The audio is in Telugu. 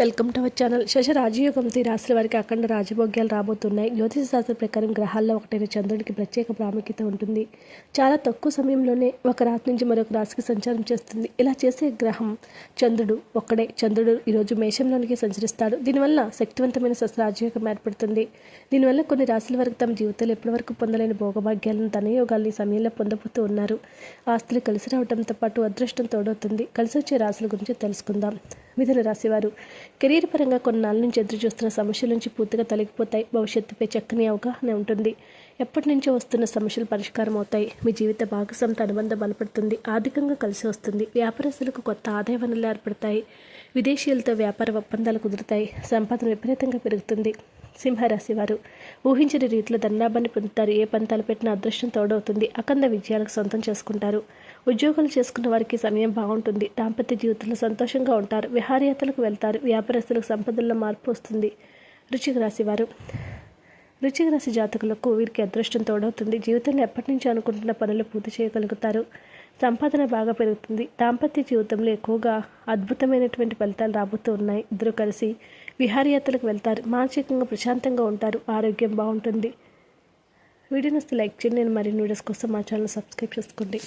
Welcome to our channel. శశ రాజయోగం రాశుల వారికి అఖండ రాజభోగ్యాలు రాబోతున్నాయి. జ్యోతిష శాస్త్ర ప్రకారం గ్రహాల్లో ఒకటైన చంద్రుడికి ప్రత్యేక ప్రాముఖ్యత ఉంటుంది. చాలా తక్కువ సమయంలోనే ఒక రాశి నుంచి మరొక రాశికి సంచారం చేస్తుంది. ఇలా చేసే గ్రహం చంద్రుడు ఒక్కడే. చంద్రుడు ఈరోజు మేషంలోనికి సంచరిస్తాడు. దీనివల్ల శక్తివంతమైన శస్త్ర రాజయోగం ఏర్పడుతుంది. దీనివల్ల కొన్ని రాశుల వరకు తమ జీవితంలో ఎప్పటివరకు పొందలేని భోగభాగ్యాలను ధనయోగాల్ని ఈ సమయంలో పొందబోతూ ఉన్నారు. ఆస్తులు కలిసి రావడంతో పాటు అదృష్టం తోడవుతుంది. కలిసి వచ్చే రాశుల గురించి తెలుసుకుందాం. మిథున రాశివారు కెరీర్ పరంగా కొన్నాళ్ళ నుంచి ఎదురు చూస్తున్న సమస్యల నుంచి పూర్తిగా తొలగిపోతాయి. భవిష్యత్తుపై చక్కని అవగాహన ఉంటుంది. ఎప్పటి నుంచో వస్తున్న సమస్యలు పరిష్కారం అవుతాయి. మీ జీవిత భాగస్వామితో అనుబంధం బలపడుతుంది. ఆర్థికంగా కలిసి వస్తుంది. వ్యాపారస్తులకు కొత్త ఆదాయ వనరులు ఏర్పడతాయి. విదేశీయులతో వ్యాపార ఒప్పందాలు కుదురుతాయి. సంపాదన విపరీతంగా పెరుగుతుంది. సింహరాశి వారు ఊహించిన రీతిలో ధనలాభాన్ని పొందుతారు. ఏ పంతాలు పెట్టినా అదృష్టం తోడవుతుంది. అఖండ విజయాలకు సొంతం చేసుకుంటారు. ఉద్యోగాలు చేసుకున్న వారికి సమయం బాగుంటుంది. దాంపత్య జీవితంలో సంతోషంగా ఉంటారు. విహారయాత్రలకు వెళ్తారు. వ్యాపారస్తులకు సంపదల్లో మార్పు వస్తుంది. రుచిక రాశి వారు వృశ్చిక రాశి జాతకులకు వీరికి అదృష్టం తోడవుతుంది. జీవితంలో ఎప్పటి నుంచి అనుకుంటున్న పనులు పూర్తి చేయగలుగుతారు. సంపాదన బాగా పెరుగుతుంది. దాంపత్య జీవితంలో ఎక్కువగా అద్భుతమైనటువంటి ఫలితాలు రాబోతూ ఉన్నాయి. ఇద్దరు కలిసి విహారయాత్రలకు వెళ్తారు. మానసికంగా ప్రశాంతంగా ఉంటారు. ఆరోగ్యం బాగుంటుంది. వీడియోని వస్తే లైక్ చేయండి. నేను మరిన్ని వీడియోస్ కోసం మా ఛానల్ సబ్స్క్రైబ్ చేసుకోండి.